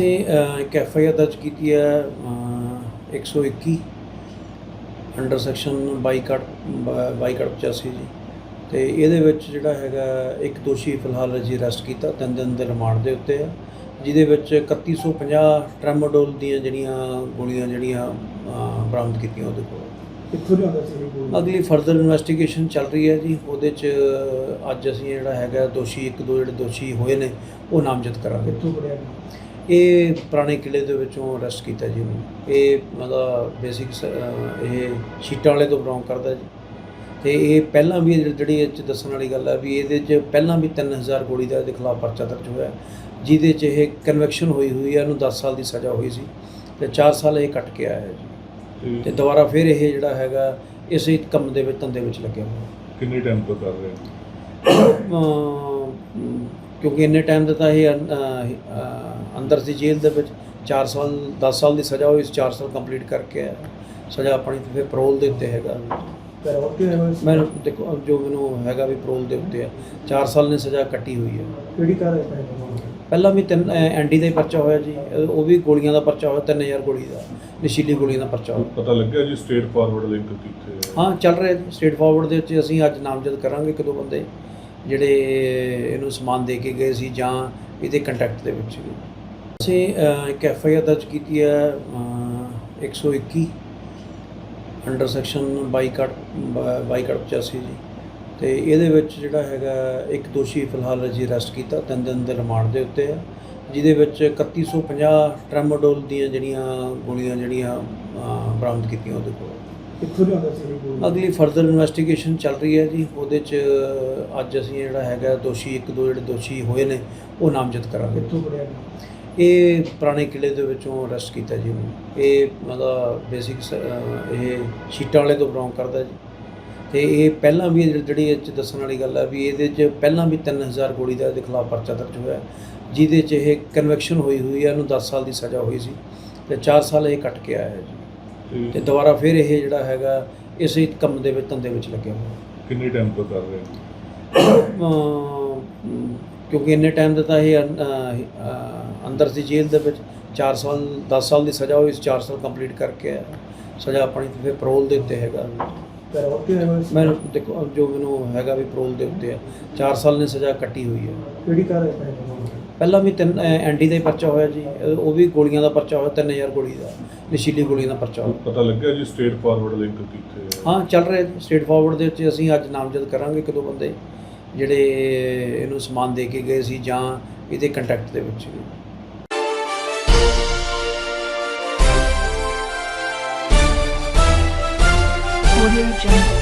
ਅਸੀਂ ਇੱਕ F I R ਦਰਜ ਕੀਤੀ ਹੈ ਅ, 121 ਅੰਡਰ ਸੈਕਸ਼ਨ 22 ਕੱਟ 22 ਕੱਟ 85 ਜੀ। ਤੇ ਇਹਦੇ ਵਿੱਚ ਜਿਹੜਾ ਹੈਗਾ ਇੱਕ ਦੋਸ਼ੀ ਫਿਲਹਾਲ ਅਸੀਂ ਅਰੈਸਟ ਕੀਤਾ ਤਿੰਨ ਦਿਨ ਦੇ ਰਿਮਾਂਡ ਦੇ ਉੱਤੇ ਆ। ਜਿਹਦੇ ਵਿੱਚ 3150 ਟ੍ਰੈਮੋਡੋਲ ਦੀਆਂ ਜਿਹੜੀਆਂ ਗੋਲੀਆਂ ਜਿਹੜੀਆਂ ਬਰਾਮਦ ਕੀਤੀਆਂ ਉਹਦੇ ਕੋਲ। ਕਿੱਥੋਂ ਲਿਆਉਂਦਾ ਸੀ ਇਹ ਗੋਲੀ ਅਗਲੀ ਫਰਦਰ ਇਨਵੈਸਟੀਗੇਸ਼ਨ ਚੱਲ ਰਹੀ ਹੈ ਜੀ। ਉਹਦੇ ਚ ਅੱਜ ਅਸੀਂ ਜਿਹੜਾ ਹੈਗਾ ਦੋਸ਼ੀ ਇੱਕ ਦੋ ਜਿਹੜੇ ਦੋਸ਼ੀ ਹੋਏ ਨੇ ਉਹ ਨਾਮਜ਼ਦ ਕਰਾਂਗੇ। ਕਿੱਥੋਂ ਪੜਿਆ ਇਹ ਪੁਰਾਣੇ ਕਿਲੇ ਦੇ ਵਿੱਚੋਂ ਅਰੈਸਟ ਕੀਤਾ ਜੀ ਉਹਨੂੰ। ਇਹ ਮਤਲਬ ਬੇਸਿਕ ਇਹ ਸ਼ੀਟਾਂ ਵਾਲੇ ਤੋਂ ਬਿਲੋਂਗ ਕਰਦਾ ਜੀ। ਤੇ ਇਹ ਪਹਿਲਾਂ ਵੀ ਜਿਹੜੀ ਇਹ 'ਚ ਦੱਸਣ ਵਾਲੀ ਗੱਲ ਹੈ ਵੀ ਇਹਦੇ 'ਚ ਪਹਿਲਾਂ ਵੀ 3000 ਗੋਲੀ ਦਾ ਇਹਦੇ ਖਿਲਾਫ ਪਰਚਾ ਦਰਜ ਹੋਇਆ। ਜਿਹਦੇ 'ਚ ਇਹ ਕਨਵੈਕਸ਼ਨ ਹੋਈ ਹੋਈ ਹੈ ਇਹਨੂੰ 10 ਸਾਲ ਦੀ ਸਜ਼ਾ ਹੋਈ ਸੀ ਤੇ 4 ਸਾਲ ਇਹ ਕੱਟ ਕੇ ਆਇਆ ਜੀ। ਤੇ ਦੁਬਾਰਾ ਫਿਰ ਇਹ ਜਿਹੜਾ ਹੈਗਾ ਇਸੇ ਕੰਮ ਦੇ ਵਿੱਚ ਧੰਦੇ ਵਿੱਚ ਲੱਗਿਆ ਹੋਇਆ। ਕਿੰਨੇ ਟਾਈਮ ਤੋਂ ਕਰ ਰਹੇ ਹੋ? ਕਿਉਂਕਿ ਇੰਨੇ ਟਾਈਮ ਦਾ ਤਾਂ ਇਹ ਅੰ- ਅ, ਅ, ਅੰਦਰ ਸੀ ਜੇਲ੍ਹ ਦੇ ਵਿੱਚ 4 ਸਾਲ 10 ਸਾਲ ਦੀ ਸਜ਼ਾ ਹੋਈ 4 ਸਾਲ ਕੰਪਲੀਟ ਕਰਕੇ ਆਇਆ। ਸਜ਼ਾ ਆਪਣੀ ਤੇ ਫਿਰ parole ਦੇ ਉੱਤੇ ਹੈਗਾ। ਪੈਰੋਲ? ਮੈਂ ਦੇਖੋ ਜੋ ਮੈਨੂੰ ਹੈਗਾ ਵੀ parole ਦੇ ਉੱਤੇ ਆ। 4 ਸਾਲ ਨੇ ਸਜ਼ਾ ਕੱਟੀ ਹੋਈ ਹੈ ਕਿਹੜੀ ਕਾਰ ਹੈ? ਪਹਿਲਾਂ ਵੀ ਤਿੰਨ ਐਨਡੀ ਦਾ ਹੀ ਪਰਚਾ ਹੋਇਆ ਜੀ। ਉਹ ਵੀ ਗੋਲੀਆਂ ਦਾ ਪਰਚਾ ਹੋਇਆ 3000 ਗੋਲੀ ਦਾ। ਨਸ਼ੀਲੀ ਗੋਲੀਆਂ ਦਾ ਪਰਚਾ ਹੋਇਆ। ਪਤਾ ਲੱਗਿਆ ਜੀ ਸਟੇਟ ਫਾਰਵਰਡ ਲਿੰਕ ਕਿੱਥੇ ਹੈ ਹਾਂ ਚੱਲ ਰਿਹਾ ਸਟੇਟ ਫਾਰਵਰਡ ਦੇ ਵਿੱਚ ਅਸੀਂ ਅੱਜ ਨਾਮਜ਼ਦ ਕਰਾਂਗੇ ਇੱਕ ਦੋ ਬੰਦੇ। ਜਿਹੜੇ ਇਹਨੂੰ ਸਮਾਨ ਦੇ ਕੇ ਗਏ ਸੀ ਜਾਂ ਇਹਦੇ ਕੰਟੈਕਟ ਦੇ ਵਿੱਚ ਅਸੀਂ ਇੱਕ ਐਫ ਆਈ ਆਰ ਦਰਜ ਕੀਤੀ ਹੈ ਅ, 121 ਅੰਡਰ ਸੈਕਸ਼ਨ 22 ਕੱਟ 22 ਕੱਟ 85 ਜੀ। ਤੇ ਇਹਦੇ ਵਿੱਚ ਜਿਹੜਾ ਹੈਗਾ ਇੱਕ ਦੋਸ਼ੀ ਫਿਲਹਾਲ ਅਸੀਂ ਅਰੈਸਟ ਕੀਤਾ ਤਿੰਨ ਦਿਨ ਦੇ ਰਿਮਾਂਡ ਦੇ ਉੱਤੇ ਆ ਜਿਹਦੇ ਵਿੱਚ 3150 ਟ੍ਰੈਮੋਡੋਲ ਦੀਆਂ ਜਿਹੜੀਆਂ ਗੋਲੀਆਂ ਜਿਹੜੀਆਂ ਬਰਾਮਦ ਕੀਤੀਆਂ ਉਹਦੇ ਕੋਲ। ਕਿੱਥੋਂ ਲਿਆਉਂਦਾ ਸੀ ਇਹ ਗੋਲੀ ਅਗਲੀ ਫਰਦਰ ਇਨਵੈਸਟੀਗੇਸ਼ਨ ਚੱਲ ਰਹੀ ਹੈ ਜੀ। ਉਹਦੇ ਚ ਅੱਜ ਅਸੀਂ ਜਿਹੜਾ ਹੈਗਾ ਦੋਸ਼ੀ ਇੱਕ ਦੋ ਜਿਹੜੇ ਦੋਸ਼ੀ ਹੋਏ ਨੇ ਉਹ ਨਾਮਜ਼ਦ ਕਰਾਂਗੇ। ਕਿੱਥੋਂ ਪੜਿਆ ਇਹ? ਪੁਰਾਣੇ ਕਿਲੇ ਦੇ ਵਿੱਚੋਂ ਅਰੈਸਟ ਕੀਤਾ ਜੀ ਉਹਨੂੰ। ਇਹ ਮਤਲਬ ਬੇਸਿਕ ਇਹ ਸ਼ੀਟਾਂ ਵਾਲੇ ਤੋਂ ਬਿਲੋਂਗ ਕਰਦਾ ਜੀ। ਤੇ ਇਹ ਪਹਿਲਾਂ ਵੀ ਜਿਹੜੀ ਇਹ 'ਚ ਦੱਸਣ ਵਾਲੀ ਗੱਲ ਹੈ ਵੀ ਇਹਦੇ 'ਚ ਪਹਿਲਾਂ ਵੀ 3000 ਗੋਲੀ ਦਾ ਇਹਦੇ ਖਿਲਾਫ ਪਰਚਾ ਦਰਜ ਹੋਇਆ। ਹੈ, ਜਿਹਦੇ 'ਚ ਇਹ ਕਨਵੈਕਸ਼ਨ ਹੋਈ ਹੋਈ ਹੈ ਇਹਨੂੰ 10 ਸਾਲ ਦੀ ਸਜ਼ਾ ਹੋਈ ਸੀ। ਤੇ 4 ਸਾਲ ਇਹ ਕੱਟ ਕੇ ਆਇਆ ਹੈ ਜੀ। ਤੇ ਦੁਬਾਰਾ ਫਿਰ ਇਹ ਜਿਹੜਾ ਹੈਗਾ ਇਸੇ ਕੰਮ ਦੇ ਵਿੱਚ ਧੰਦੇ ਵਿੱਚ ਲੱਗਿਆ ਹੋਇਆ ਕਿੰਨੇ ਟਾਈਮ ਤੋਂ ਕਰ ਰਹੇ ਹੋ? ਅਮ, ਕਿਉਂਕਿ ਇੰਨੇ ਟਾਈਮ ਦਾ ਤਾਂ ਇਹ ਅੰਦਰ ਸੀ ਜੇਲ੍ਹ ਦੇ ਵਿੱਚ 4 ਸਾਲ 10 ਸਾਲ ਦੀ ਸਜ਼ਾ ਹੋਈ 4 ਸਾਲ ਕੰਪਲੀਟ ਕਰਕੇ ਆਇਆ। ਸਜ਼ਾ ਆਪਣੀ ਤੇ ਫਿਰ parole ਦੇ ਉੱਤੇ ਹੈਗਾ। ਪੈਰੋਲ ਤੇ ਆਇਆ ਹੋਇਆ ਸੀ? ਮੈਂ ਦੇਖੋ ਜੋ ਮੈਨੂੰ ਹੈਗਾ ਵੀ parole ਦੇ ਉੱਤੇ ਆ। 4 ਸਾਲ ਨੇ ਸਜ਼ਾ ਕੱਟੀ ਹੋਈ ਹੈ। ਕਿਹੜੀ ਕਾਰ ਹੈ? ਇਹ? ਪਹਿਲਾਂ ਵੀ ਤਿੰਨ ਐਨਡੀ ਦਾ ਹੀ ਪਰਚਾ ਹੋਇਆ ਜੀ। ਉਹ ਵੀ ਗੋਲੀਆਂ ਦਾ ਪਰਚਾ ਹੋਇਆ 3000 ਗੋਲੀ ਦਾ। ਨਸ਼ੀਲੀ ਗੋਲੀਆਂ ਦਾ ਪਰਚਾ ਹੋਇਆ। ਪਤਾ ਲੱਗਿਆ ਜੀ ਸਟੇਟ ਫਾਰਵਰਡ ਲਿੰਕ ਕਿੱਥੇ ਹੈ? ਹਾਂ ਚੱਲ ਰਿਹਾ ਸਟੇਟ ਫਾਰਵਰਡ ਦੇ ਵਿੱਚ ਅਸੀਂ ਅੱਜ ਨਾਮਜ਼ਦ ਕਰਾਂਗੇ ਇੱਕ ਦੋ ਬੰਦੇ ਜਿਹੜੇ ਇਹਨੂੰ ਸਮਾਨ ਦੇ ਕੇ ਗਏ ਸੀ ਜਾਂ ਇਹਦੇ ਕੰਟੈਕਟ ਦੇ ਵਿੱਚ Jungle.